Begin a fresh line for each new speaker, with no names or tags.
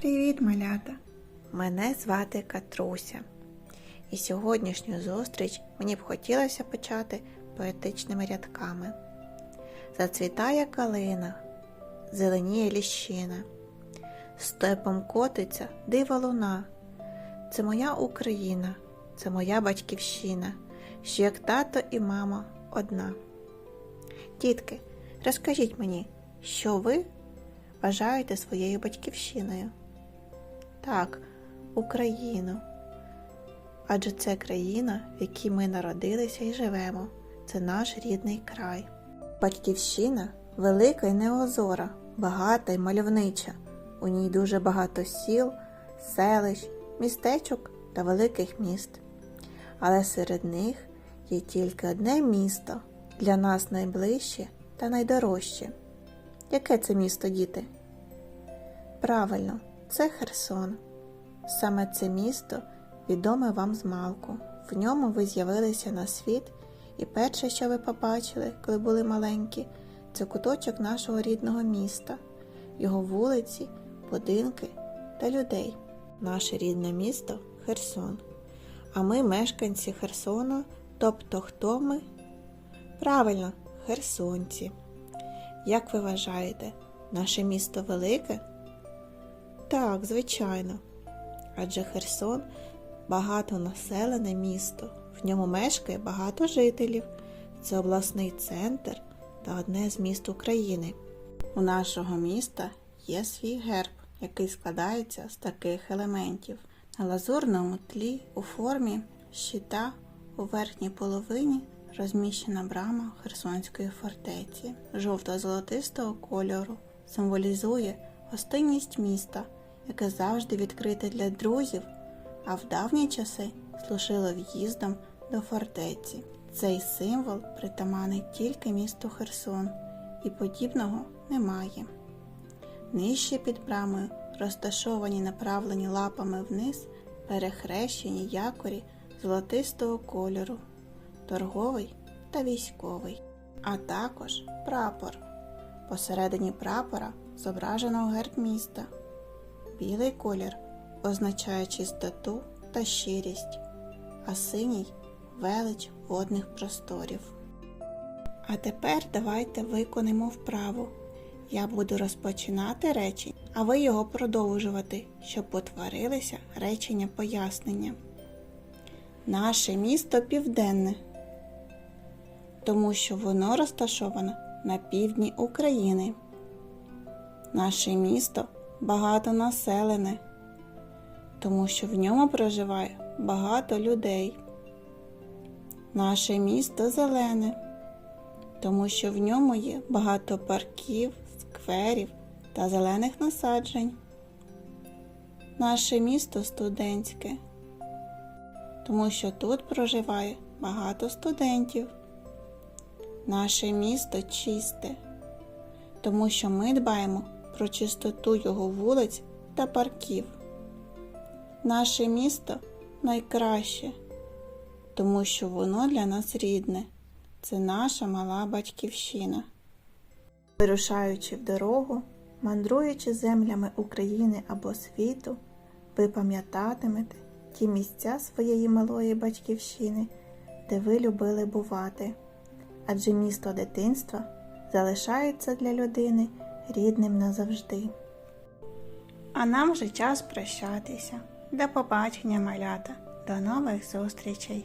Привіт, малята! Мене звати Катруся. І сьогоднішню зустріч мені б хотілося почати поетичними рядками. Зацвітає калина, зеленіє ліщина, степом котиться дива луна. Це моя Україна, це моя батьківщина, що як тато і мама одна. Дітки, розкажіть мені, що ви вважаєте своєю батьківщиною? Так, Україну. Адже це країна, в якій ми народилися і живемо. Це наш рідний край. Батьківщина велика і неозора, багата й мальовнича. У ній дуже багато сіл, селищ, містечок та великих міст. Але серед них є тільки одне місто для нас найближче та найдорожче. Яке це місто, діти? Правильно, це Херсон. Саме це місто відоме вам з малку. В ньому ви з'явилися на світ, і перше, що ви побачили, коли були маленькі, це куточок нашого рідного міста, його вулиці, будинки та людей. Наше рідне місто Херсон. А ми мешканці Херсона, тобто хто ми? Правильно, херсонці. Як ви вважаєте, наше місто велике? Так, звичайно. Адже Херсон багатонаселене місто. В ньому мешкає багато жителів. Це обласний центр та одне з міст України. У нашого міста є свій герб, який складається з таких елементів. На лазурному тлі у формі щита у верхній половині розміщена брама Херсонської фортеці. Жовто-золотистого кольору символізує гостинність міста, яке завжди відкрите для друзів, а в давні часи служило в'їздом до фортеці. Цей символ притаманний тільки місту Херсон, і подібного немає. Нижче під брамою розташовані направлені лапами вниз перехрещені якорі золотистого кольору, торговий та військовий, а також прапор. Посередині прапора зображено герб міста. Білий колір означає чистоту та щирість, а синій велич водних просторів. А тепер давайте виконаємо вправу. Я буду розпочинати речення, а ви його продовжувати, щоб утворилися речення пояснення. Наше місто південне, тому що воно розташоване на півдні України. Наше місто багатонаселене, тому що в ньому проживає багато людей. Наше місто зелене, тому що в ньому є багато парків, скверів та зелених насаджень. Наше місто студентське, тому що тут проживає багато студентів. Наше місто чисте, тому що ми дбаємо про чистоту його вулиць та парків. Наше місто найкраще, тому що воно для нас рідне. Це наша мала батьківщина. Вирушаючи в дорогу, мандруючи землями України або світу, ви пам'ятатимете ті місця своєї малої батьківщини, де ви любили бувати. Адже місто дитинства залишається для людини рідним назавжди. А нам вже час прощатися. До побачення, малята, до нових зустрічей!